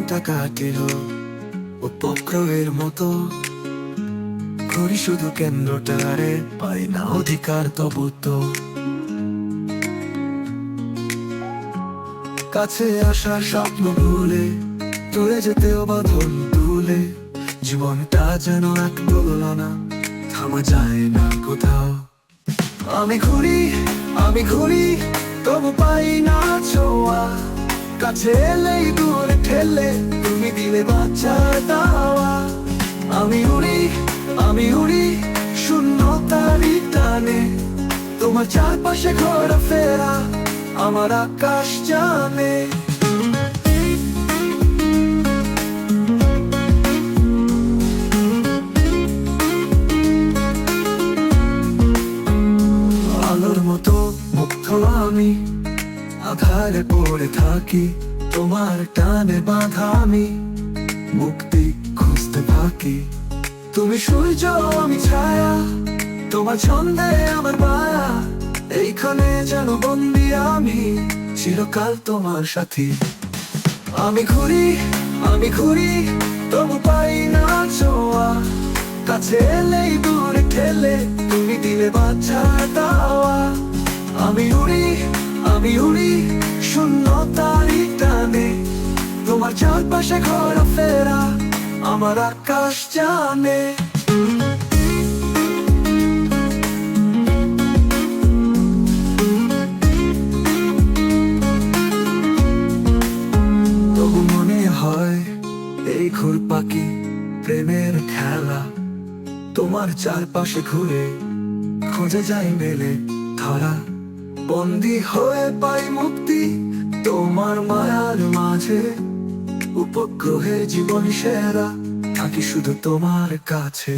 দিনটা কাটিল উপক্রমের মতো। শুধু কেন্দ্রটারে পাই না, অধিকার তবু তো। কাছে আসার স্বপ্ন ভুলে তোরে যেতেও বাঁধন তুলে। জীবনটা যেন এক দোলনা, থামা যায় না কোথাও। আমি ঘুরি আমি ঘুরি তবু পাই না ছোঁয়া। কাছে এলেই দূরে ঠেলে তুমি দিলে বাচ্চার দাওয়া আমি উড়ি আমি উড়ি শূন্যতারি টানে। তোমার চারপাশে ঘোরা ফেরা, আমার আকাশ জানে। আধারে পড়ে থাকি, তোমার টানে বাঁধা আমি। মুক্তি খুঁজতে থাকি। তুমি সূর্য, আমি ছায়া, তোমার ছন্দে আমার মায়া। এইখানে যেন বন্দি আমি, চিরকাল তোমার সাথী। আমি ঘুরি আমি ঘুরি, তবু পাই না ছোঁয়া। কাছে এলেই দূরে ঠেলে, তুমি দিলে বাচ্চার দাওয়া। আমি উড়ি আমি উড়ি শূন্যতারি টানে। তোমার চারপাশে ঘোরা ফেরা আমার আকাশ জানে। তবু মনে হয় এই ঘুর প্রেমের খেলা। তোমার চারপাশে ঘুরে খুঁজে যাই মেলে ধরা। বন্দি হয়ে পাই মুক্তি তোমার মায়ার মাঝে। উপগ্রহে জীবন সেরা থাকি শুধু তোমার কাছে।